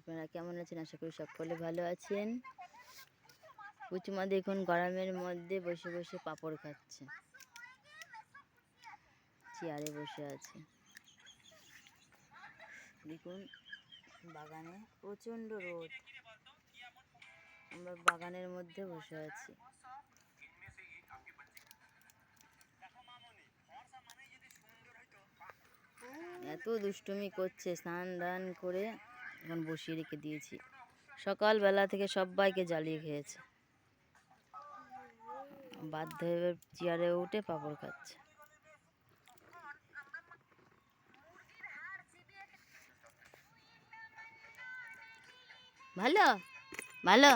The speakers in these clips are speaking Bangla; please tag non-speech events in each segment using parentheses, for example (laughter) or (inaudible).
আপনারা কেমন আছেন? আশা করি সকলে ভালো আছেন। পুচুমা দেখুন, গরমের মধ্যে বসে বসে পাপড় খাচ্ছে। চেয়ারে বসে আছে। দেখুন, বাগানে প্রচণ্ড রোদ। আমরা বাগানের মধ্যে বসে আছি। এত দুষ্টুমি করছে স্নান দান করে। এখন বসিয়ে রেখে দিয়েছি। সকালবেলা থেকে সবাইকে জ্বালিয়ে খেয়েছে। বাধ্য হয়ে চেয়ারে উঠে পাপড় খাচ্ছে। ভালো? ভালো?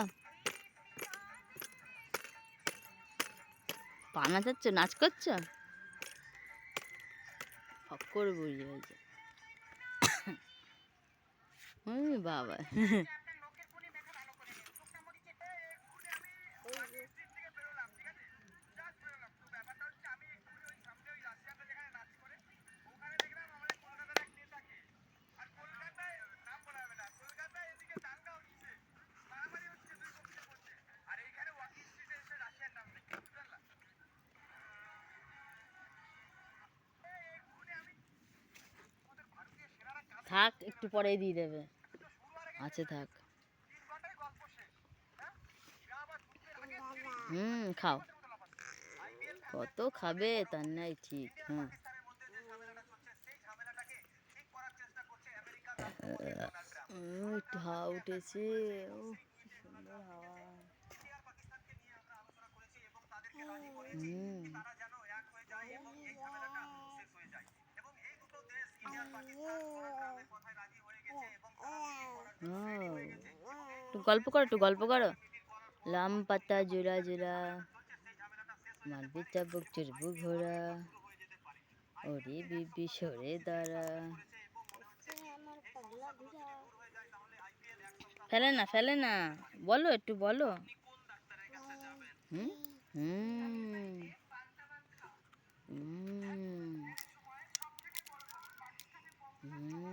পা নাচাচ্ছ নাচ করছ? ফক্কর বুড়ি হয়েছে হুম বাবা। (laughs) থাক, একটু পরেই দিয়ে দেবে। আছে থাক। হুম, খাও। কত খাবে, তার নাই ঠিক হ্যাঁ একটু হাওয়া উঠেছে। ও হাওয়া। হুম। একটু গল্প করো একটু গল্প করো লাম পাতা জোড়া জোড়া মারবি চাবুক চুরবু ঘোড়া ওরে বিবি সরে দাঁড়া ফেলে না ফেলে না বলো একটু বলো হুম হুম হুম হুম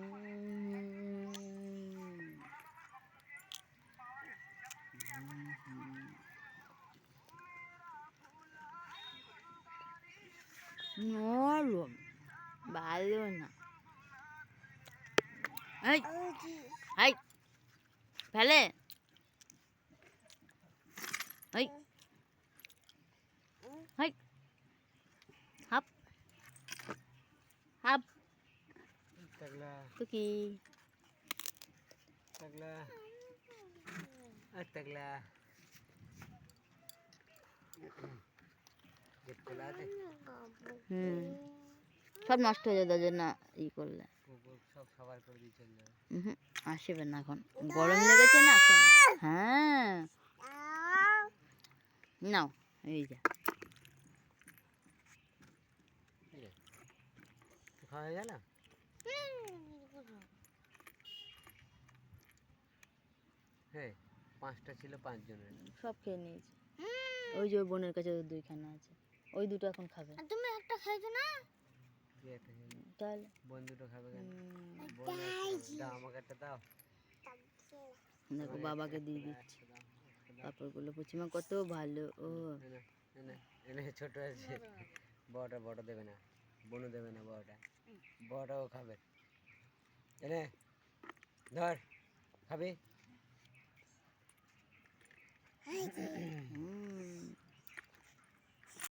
nó luôn, Oğlum. Balona. Ay. Ay. Pele. Ay. Ay. Hấp. Hấp. Tagla. Cookie. Tagla. At tagla. Giật cô lá. সব নষ্ট হয়ে যাবে না ই করলে। আসবে না এখন। গরম লেগেছে না এখন? হ্যাঁ। নাও এই যা। পাঁচটা ছিল পাঁচজনের। সব খেয়ে নিয়েছে। ওই যে বোনের কাছে দুইখানা আছে। ওই দুটো এখন খাবে। তুমি একটা খাইছো না। তাহলে বোন দুটো খাবে কেন? বোন দাও আমাকে একটা দাও। দেখো বাবাকে দিয়ে দিচ্ছি। কাপড়গুলো পুচিমা কত ভালো ও। এনে ছোট আছে। বড়টা বড় দেবে না। বনু দেবে না বড়টা। বড়টাও খাবে। এনে ধর খাবি?